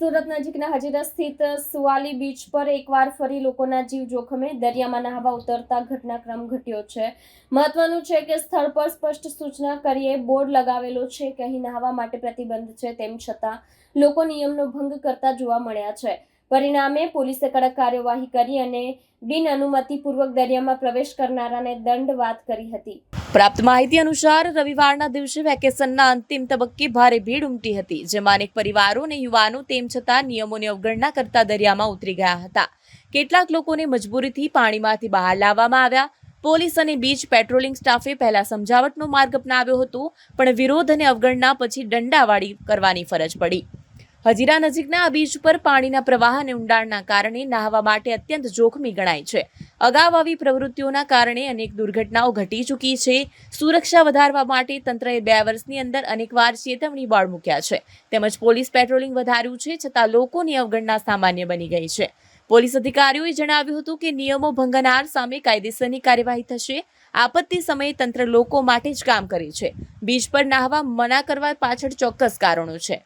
સુરત નજીકના હજીરા સ્થિત સુવાલી બીચ પર એકવાર ફરી લોકોના જીવ જોખમે દરિયામાં નહાવા ઉતરતા ઘટનાક્રમ ઘટ્યો છે. મહત્વનું છે કે સ્થળ પર સ્પષ્ટ સૂચના કરીએ. બોર્ડ લગાવેલો છે કે અહીં નહાવા માટે પ્રતિબંધ છે તેમ છતાં લોકો નિયમનો ભંગ કરતા જોવા મળ્યા છે. પરિણામે પોલીસે કડક કાર્યવાહી કરી અને બિન અનુમતિપૂર્વક દરિયામાં પ્રવેશ કરનારાને દંડ વાત કરી હતી. પ્રાપ્ત માહિતી અનુસાર, રવિવારના દિવસે વેકેશનના અંતિમ તબક્કે ભારે ભીડ ઉમટી હતી, જેમાં અનેક પરિવારો અને યુવાનો તેમ છતાં નિયમોની અવગણના કરતા દરિયામાં ઉતરી ગયા હતા. કેટલાક લોકોને મજબૂરીથી પાણીમાંથી બહાર લાવવામાં આવ્યા. પોલીસ અને બીચ પેટ્રોલિંગ સ્ટાફે પહેલા સમજાવટનો માર્ગ અપનાવ્યો હતો, પણ વિરોધ અને અવગણના પછી દંડાવાળી કરવાની ફરજ પડી. હજીરા નજીકના આ બીચ પર પાણીના પ્રવાહ અને ઊંડાણના કારણે નહાવા માટે અત્યંત જોખમી ગણાય છે. અગાઉ આવી પ્રવૃત્તિઓના કારણે અનેક દુર્ઘટનાઓ ઘટી ચૂકી છે. સુરક્ષા વધારવા માટે તંત્રએ બે વર્ષની અંદર અનેકવાર ચેતવણી બળ મૂક્યા છે. તેમજ પોલીસ પેટ્રોલિંગ વધાર્યું છે છતાં લોકોની અવગણના સામાન્ય બની ગઈ છે. પોલીસ અધિકારીઓએ જણાવ્યું હતું કે નિયમો ભંગનાર સામે કાયદેસરની કાર્યવાહી થશે. આપત્તિ સમયે તંત્ર લોકો માટે જ કામ કરે છે. બીચ પર નાહવા મના કરવા પાછળ ચોક્કસ કારણો છે.